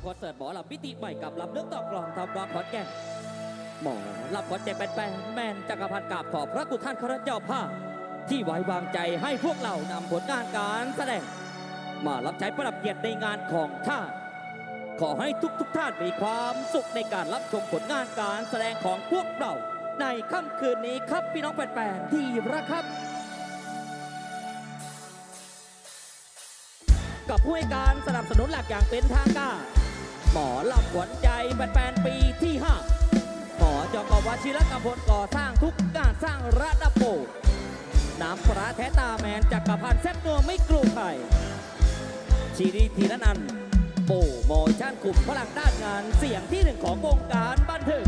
กับคอนเสิร์ตหมอลำมิติใหม่กับลำเลือกต่อกลองทำรองขอนแก่นหมอลำขอนแก่นแปลนๆแมนจักรพันธ์กราบขอบพระคุณท่านคณะเจ้าภาพที่ไว้วางใจให้พวกเรานำผลงานการแสดง มารับใช้ประดับเกียรติในงานของชาติขอให้ทุกทุกท่านมีความสุขในการรับชมผลงานการแสดงของพวกเรา ในค่ำคืนนี้ครับพี่น้องแฟนๆที่รักครับ กับผู้ให้การสนับสนุนหลักอย่างเป็นทางการ หมอลำขวัญใจแฟนๆปีที่5หมอจองกวชิรกำพลก่อสร้างทุกการสร้างระดับโปน้ำปลาแท้ตาแมนจักรพันธ์แซ่บนัวไม่กลัวใครชีรีทีละนันโปโมชั่นกลุ่มพลังด้านงานเสียงที่หนึ่งของวงการบันเทิง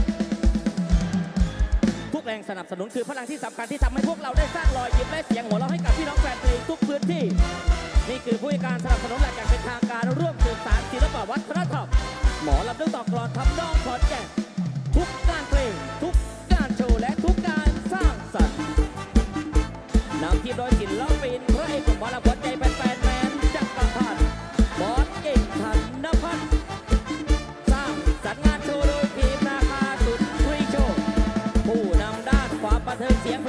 ทุกแรงสนับสนุนคือพลังที่สำคัญที่ทำให้พวกเราได้สร้างรอยยิ้มและเสียงหัวเราะให้กับพี่น้องแฟนเพลงทุกพื้นที่ นี่คือผู้ให้การสนับสนุนหลักอย่างเป็นทางการร่วมสืบสารศิลปวัฒนธรรม หมอลำเรื่องต่อกรอนทำน้องขอนแก่ทุกการเพลง ทุกการโชว์ และทุกการสร้างสรรค์นำทีมโดยศิลปินพระเอกของหมอลำหัวใจแฟนแมนจักรพันธ์บอลเอกธันพัฒน์สร้างสรรค์งานโชว์โดยทีมนาคาสุดคุยโชว์ผู้นำด้านความบันเทิงเสียง